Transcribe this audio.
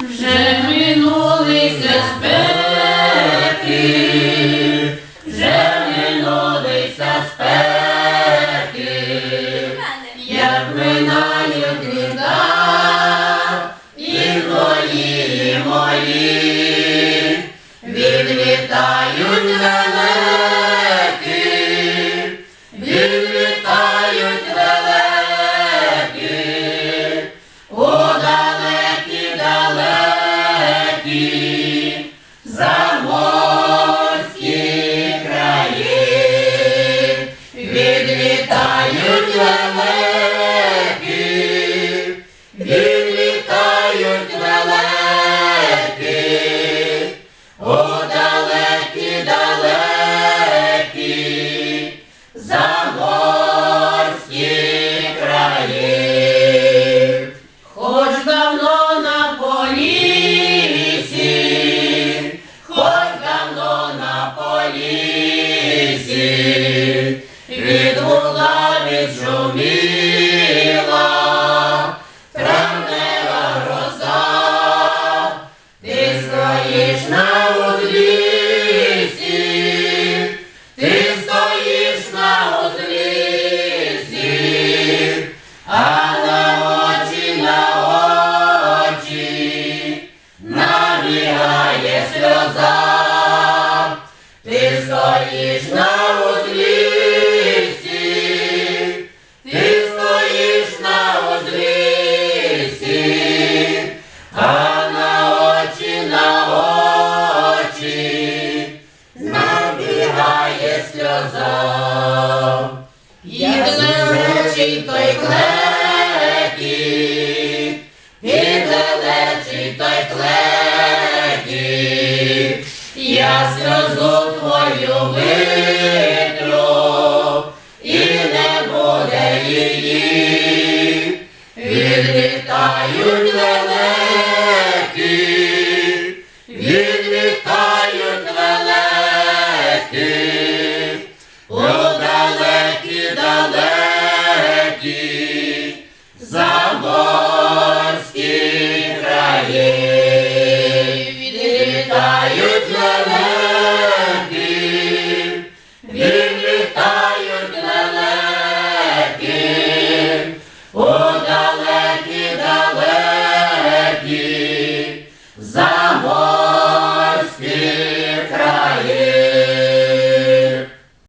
вже минулися спеки, вже минулися спеки, як ми літа, лелеки, відлітають далекі, о далекі, далекі, відшуміла, травнева гроза, ти стоїш на узлісі, ти стоїш на узлісі, а на очі, на очі набігає сльоза, ти стоїш на набігає сльоза. Відлелечий той клекіт, відлелечий той клекіт, я сльозу твою витру, і не буде її, відлітають лелеки,